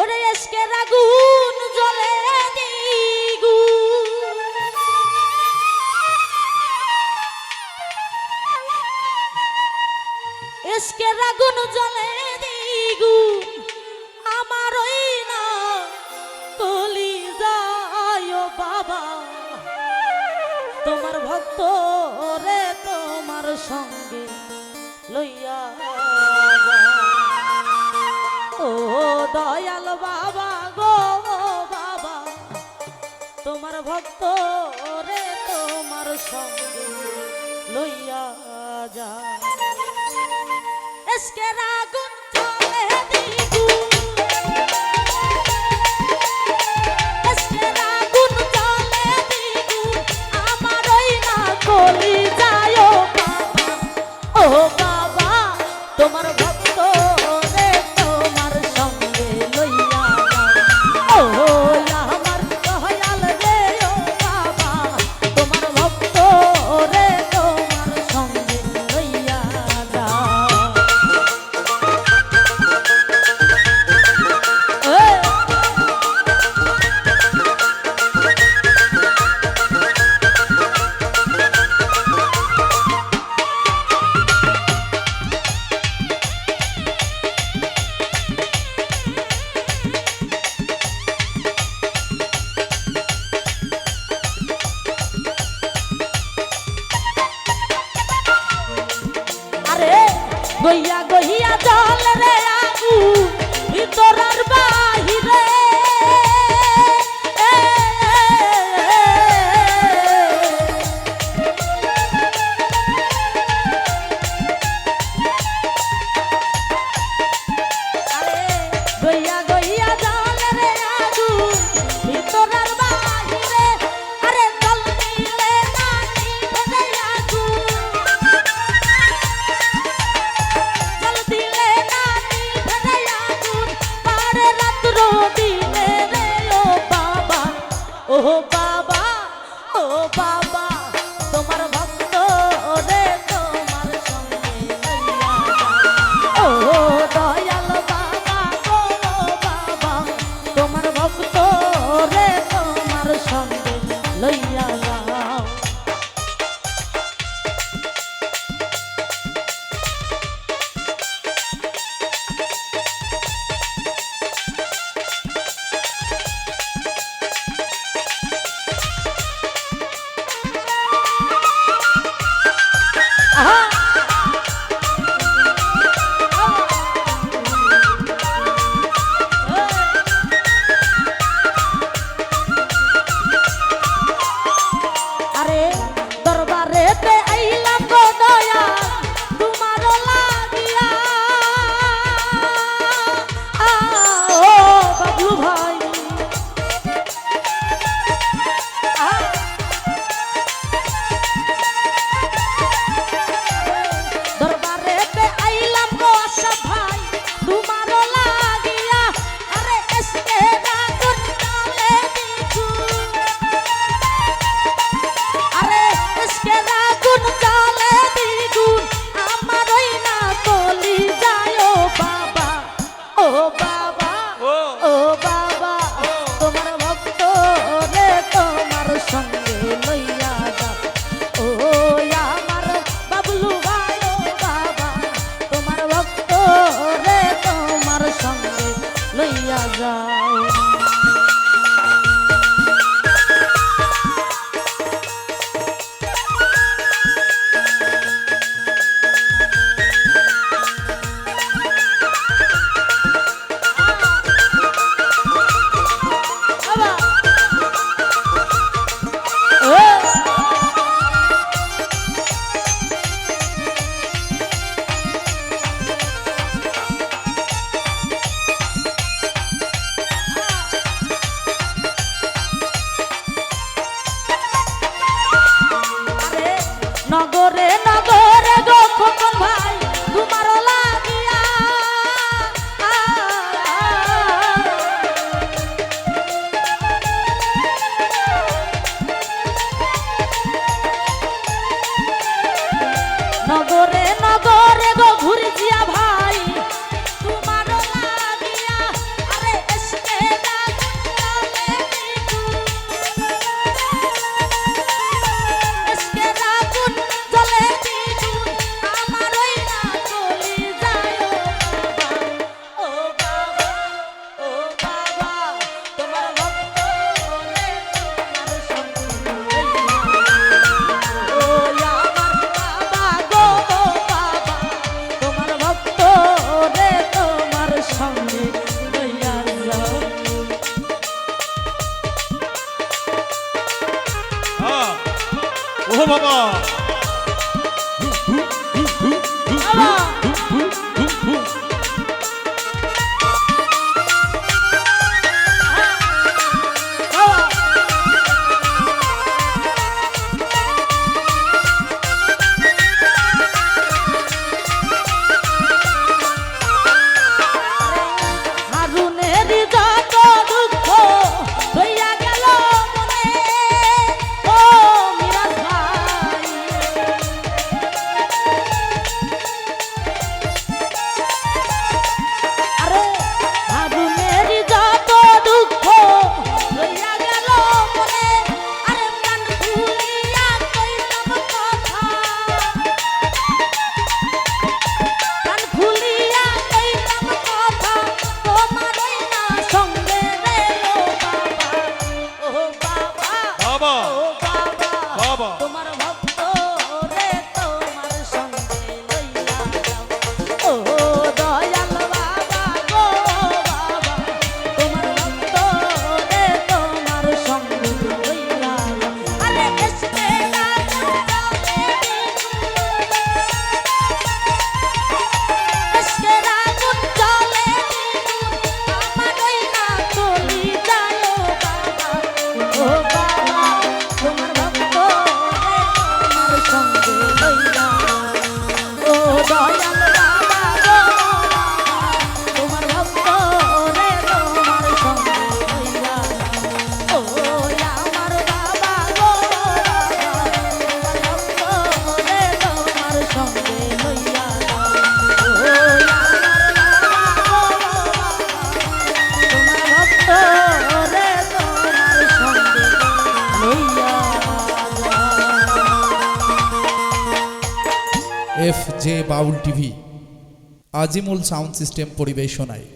ওরে এসকে রাগুন জলে দিগু। এসকে রাগুন জলে দিগু। আমার ওই না কলি যায় বাবা। তোমার ভক্ত রে তোমার সঙ্গে লইয়া দয়াল বাবা গো বাবা। তোমার ভক্ত রে তোমার সঙ্গে লইয়া যা। SK রাগো F J Baul TV Azimul sound system পরিবেশনায়।